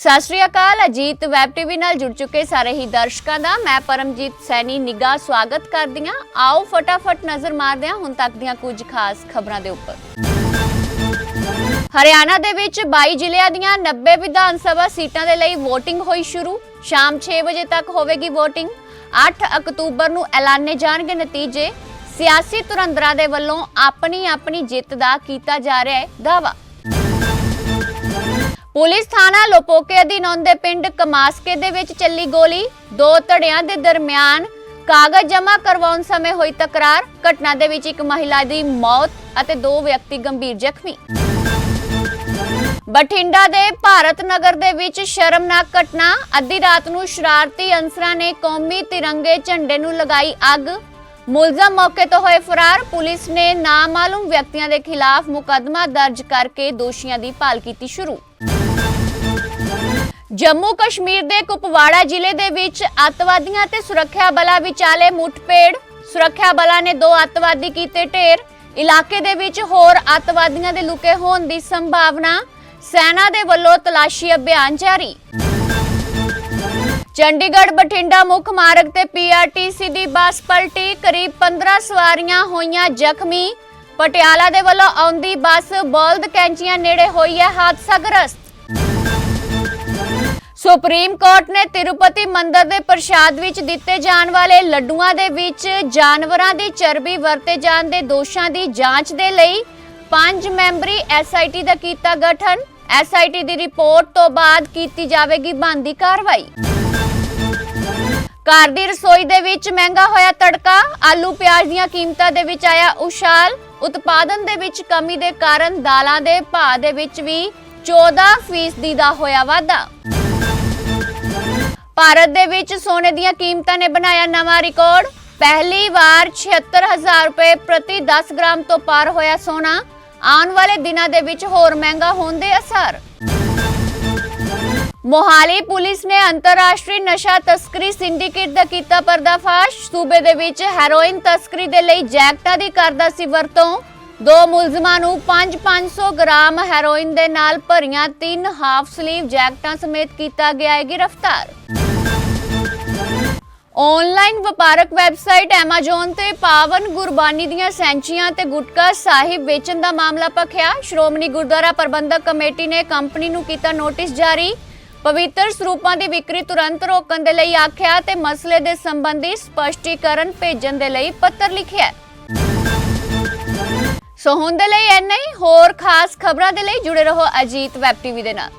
ਸਤਿ ਸ਼੍ਰੀ ਅਕਾਲ, ਅਜੀਤ ਵੈਬ ਟੀਵੀ ਨਾਲ ਜੁੜ ਚੁੱਕੇ ਸਾਰੇ ਹੀ ਦਰਸ਼ਕਾਂ ਦਾ। ਮੈਂ ਪਰਮਜੀਤ ਸੈਣੀ, ਨਿੱਘਾ ਸਵਾਗਤ ਕਰਦੀ ਹਾਂ। ਆਓ ਫਟਾਫਟ ਨਜ਼ਰ ਮਾਰਦੇ ਹਾਂ ਹੁਣ ਤੱਕ ਦੀਆਂ ਕੁਝ ਖਾਸ ਖਬਰਾਂ ਦੇ ਉੱਪਰ। ਹਰਿਆਣਾ ਦੇ ਵਿੱਚ 22 ਜ਼ਿਲ੍ਹਿਆਂ ਦੀਆਂ 90 ਵਿਧਾਨ ਸਭਾ ਸੀਟਾਂ ਦੇ ਲਈ VOTING ਹੋਈ ਸ਼ੁਰੂ। ਸ਼ਾਮ 6 ਵਜੇ ਤੱਕ ਹੋਵੇਗੀ VOTING 8 ਅਕਤੂਬਰ ਨੂੰ ਐਲਾਨੇ ਜਾਣਗੇ ਨਤੀਜੇ। ਸਿਆਸੀ ਧੁਰੰਦਰਾਂ ਦੇ ਵੱਲੋਂ ਆਪਣੀ ਆਪਣੀ ਜਿੱਤ ਦਾ ਕੀਤਾ ਜਾ ਰਿਹਾ ਹੈ ਦਾਅਵਾ। ਪੁਲਿਸ ਥਾਣਾ ਲੋਪੋਕੇ ਅਧੀਨ ਆਉਂਦੇ ਪਿੰਡ ਕਮਾਸਕੇ ਦੇ ਵਿੱਚ ਚੱਲੀ ਗੋਲੀ। ਦੋ ਧੜਿਆਂ ਦੇ ਦਰਮਿਆਨ ਕਾਗਜ਼ ਜਮ੍ਹਾਂ ਕਰਵਾਉਣ ਸਮੇਂ ਹੋਈ ਤਕਰਾਰ। ਘਟਨਾ ਦੇ ਵਿੱਚ ਇੱਕ ਮਹਿਲਾ ਦੀ ਮੌਤ ਅਤੇ ਦੋ ਵਿਅਕਤੀ ਗੰਭੀਰ ਜ਼ਖਮੀ। ਬਠਿੰਡਾ ਦੇ ਭਾਰਤ ਨਗਰ ਦੇ ਵਿੱਚ ਸ਼ਰਮਨਾਕ ਘਟਨਾ। ਅੱਧੀ ਰਾਤ ਨੂੰ ਸ਼ਰਾਰਤੀ ਅਨਸਰਾਂ ਨੇ ਕੌਮੀ ਤਿਰੰਗੇ ਝੰਡੇ ਨੂੰ ਲਗਾਈ ਅੱਗ। ਮੁਲਜ਼ਮ ਮੌਕੇ ਤੋਂ ਹੋਏ ਫਰਾਰ। ਪੁਲਿਸ ਨੇ ਨਾਮਾਲੂਮ ਵਿਅਕਤੀਆਂ ਦੇ ਖਿਲਾਫ ਮੁਕੱਦਮਾ ਦਰਜ ਕਰਕੇ ਦੋਸ਼ੀਆਂ ਦੀ ਭਾਲ ਕੀਤੀ ਸ਼ੁਰੂ। ਜੰਮੂ ਕਸ਼ਮੀਰ ਦੇ ਕੁਪਵਾੜਾ ਜ਼ਿਲ੍ਹੇ ਦੇ ਵਿੱਚ ਅੱਤਵਾਦੀਆਂ ਤੇ ਸੁਰੱਖਿਆ ਬਲਾਂ ਵਿਚਾਲੇ ਮੁੱਠਭੇੜ। ਸੁਰੱਖਿਆ ਬਲਾਂ ਨੇ ਦੋ ਅੱਤਵਾਦੀ ਕੀਤੇ ਢੇਰ। ਇਲਾਕੇ ਦੇ ਵਿੱਚ ਹੋਰ ਅੱਤਵਾਦੀਆਂ ਦੇ ਲੁਕੇ ਹੋਣ ਦੀ ਸੰਭਾਵਨਾ। ਸੈਨਾ ਦੇ ਵੱਲੋਂ ਤਲਾਸ਼ੀ ਅਭਿਆਨ ਜਾਰੀ। ਚੰਡੀਗੜ੍ਹ ਬਠਿੰਡਾ ਮੁੱਖ ਮਾਰਗ ਤੇ ਪੀਆਰਟੀਸੀ ਦੀ ਬੱਸ ਪਲਟੀ। ਕਰੀਬ 15 ਸਵਾਰੀਆਂ ਹੋਈਆਂ ਜ਼ਖਮੀ। ਪਟਿਆਲਾ ਦੇ ਵੱਲੋਂ ਆਉਂਦੀ ਬੱਸ ਬਲਦ ਕੈਂਚੀਆਂ ਨੇੜੇ ਹੋਈ ਹੈ, ਹਾਦਸਾਗ੍ਰਸਤ। ਸੁਪਰੀਮ ਕੋਰਟ ਨੇ ਤਿਰੂਪਤੀ ਮੰਦਰ ਦੇ ਪ੍ਰਸ਼ਾਦ ਵਿੱਚ ਦਿੱਤੇ ਜਾਣ ਵਾਲੇ ਲੱਡੂਆਂ ਦੇ ਵਿੱਚ ਜਾਨਵਰਾਂ ਦੀ ਚਰਬੀ ਵਰਤੇ ਜਾਣ ਦੇ ਦੋਸ਼ਾਂ ਦੀ ਜਾਂਚ ਦੇ ਲਈ ਪੰਜ ਮੈਂਬਰੀ ਐਸਆਈਟੀ ਦਾ ਕੀਤਾ ਗਠਨ। ਐਸਆਈਟੀ ਦੀ ਰਿਪੋਰਟ ਤੋਂ ਬਾਅਦ ਕੀਤੀ ਜਾਵੇਗੀ ਬੰਦੀ ਕਾਰਵਾਈ। ਘਰ ਦੀ ਰਸੋਈ ਦੇ ਵਿੱਚ ਮਹਿੰਗਾ ਹੋਇਆ ਤੜਕਾ, ਆਲੂ ਪਿਆਜ਼ ਦੀਆਂ ਕੀਮਤਾਂ ਦੇ ਵਿੱਚ ਆਇਆ ਉਛਾਲ, ਉਤਪਾਦਨ ਦੇ ਵਿੱਚ ਕਮੀ ਦੇ ਕਾਰਨ ਦਾਲਾਂ ਦੇ ਭਾਅ ਦੇ ਵਿੱਚ ਵੀ 14% ਦਾ ਹੋਇਆ ਵਾਧਾ। ਭਾਰਤ ਦੇ ਵਿੱਚ ਸੋਨੇ ਦੀਆਂ ਕੀਮਤਾਂ ਨੇ ਬਣਾਇਆ ਨਵਾਂ ਰਿਕਾਰਡ। ਪਹਿਲੀ ਵਾਰ 76000 ਰੁਪਏ ਪ੍ਰਤੀ 10 ਗ੍ਰਾਮ ਤੋਂ ਪਾਰ ਹੋਇਆ ਸੋਨਾ। ਆਉਣ ਵਾਲੇ ਦਿਨਾਂ ਦੇ ਵਿੱਚ ਹੋਰ ਮਹਿੰਗਾ ਹੋਣ ਦੇ ਅਸਰ। ਮੋਹਾਲੀ ਪੁਲਿਸ ਨੇ ਅੰਤਰਰਾਸ਼ਟਰੀ ਨਸ਼ਾ ਤਸਕਰੀ ਸਿੰਡੀਕੇਟ ਦਾ ਕੀਤਾ ਪਰਦਾਫਾਸ਼। ਸੂਬੇ ਦੇ ਵਿੱਚ ਹੈਰੋਇਨ ਤਸਕਰੀ ਦੇ ਲਈ ਜੈਕਟਾਂ ਦੀ ਕਰਦਾ ਸੀ ਵਰਤੋਂ। ਦੋ ਮੁਲਜ਼ਮਾਂ ਨੂੰ 5-500 ਗ੍ਰਾਮ ਹੈਰੋਇਨ ਦੇ ਨਾਲ ਭਰੀਆਂ ਤਿੰਨ ਹਾਫ ਸਲੀਵ ਜੈਕਟਾਂ ਸਮੇਤ ਕੀਤਾ ਗਿਆ ਹੈ ਗ੍ਰਿਫਤਾਰ। ਆਨਲਾਈਨ ਵਪਾਰਕ ਵੈਬਸਾਈਟ Amazon ਤੇ ਪਾਵਨ ਗੁਰਬਾਨੀ ਦੀਆਂ ਸੈਂਚੀਆਂ ਤੇ ਗੁਟਕਾ ਸਾਹਿਬ ਵੇਚਣ ਦਾ ਮਾਮਲਾ ਭਖਿਆ ਸ਼੍ਰੋਮਣੀ ਗੁਰਦੁਆਰਾ ਪ੍ਰਬੰਧਕ ਕਮੇਟੀ ਨੇ ਕੰਪਨੀ ਨੂੰ ਕੀਤਾ ਨੋਟਿਸ ਜਾਰੀ। ਪਵਿੱਤਰ ਸਰੂਪਾਂ ਦੀ ਵਿਕਰੀ ਤੁਰੰਤ ਰੋਕਣ ਦੇ ਲਈ ਆਖਿਆ ਤੇ ਮਸਲੇ ਦੇ ਸੰਬੰਧੀ ਸਪਸ਼ਟੀਕਰਨ ਭੇਜਣ ਦੇ ਲਈ ਪੱਤਰ ਲਿਖਿਆ ਸੋ ਹੁਣ ਦੇ ਲਈ ਇੰਨਾ ਹੀ, ਹੋਰ ਖਾਸ ਖਬਰਾਂ ਦੇ ਲਈ ਜੁੜੇ ਰਹੋ ਅਜੀਤ ਵੈਬ ਟੀਵੀ ਦੇ ਨਾਲ।